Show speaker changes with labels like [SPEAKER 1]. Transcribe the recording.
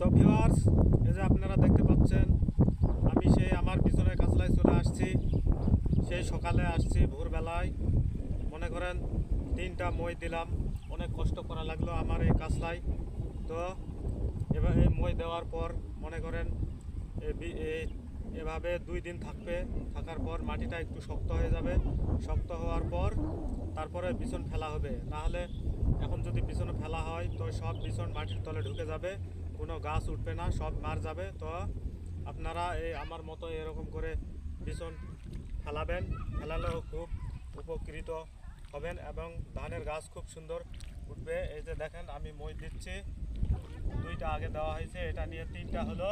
[SPEAKER 1] তো ভিউয়ার্স এই যে আপনারা দেখতে পাচ্ছেন, আমি সেই আমার পিছনের কাছলায় চলে আসছি। সেই সকালে আসছি ভোরবেলায়। মনে করেন তিনটা মই দিলাম, অনেক কষ্ট করা লাগল আমার এই কাছলায় তো এবার এই মই দেওয়ার পর মনে করেন এভাবে দুই দিন থাকবে, থাকার পর মাটিটা একটু শক্ত হয়ে যাবে। শক্ত হওয়ার পর তারপরে বিছন ফেলা হবে। না হলে এখন যদি বিছনে ফেলা হয়, তো সব বিছন মাটির তলে ঢুকে যাবে। কোনো গাছ উঠবে না, সব মার যাবে। তো আপনারা এই আমার মতো এরকম করে ভীষণ ফেলাবেন, ফেলালেও খুব উপকৃত হবেন এবং ধানের গাছ খুব সুন্দর উঠবে। এই যে দেখেন, আমি মই দিচ্ছি। দুইটা আগে দেওয়া হয়েছে, এটা নিয়ে তিনটা হলো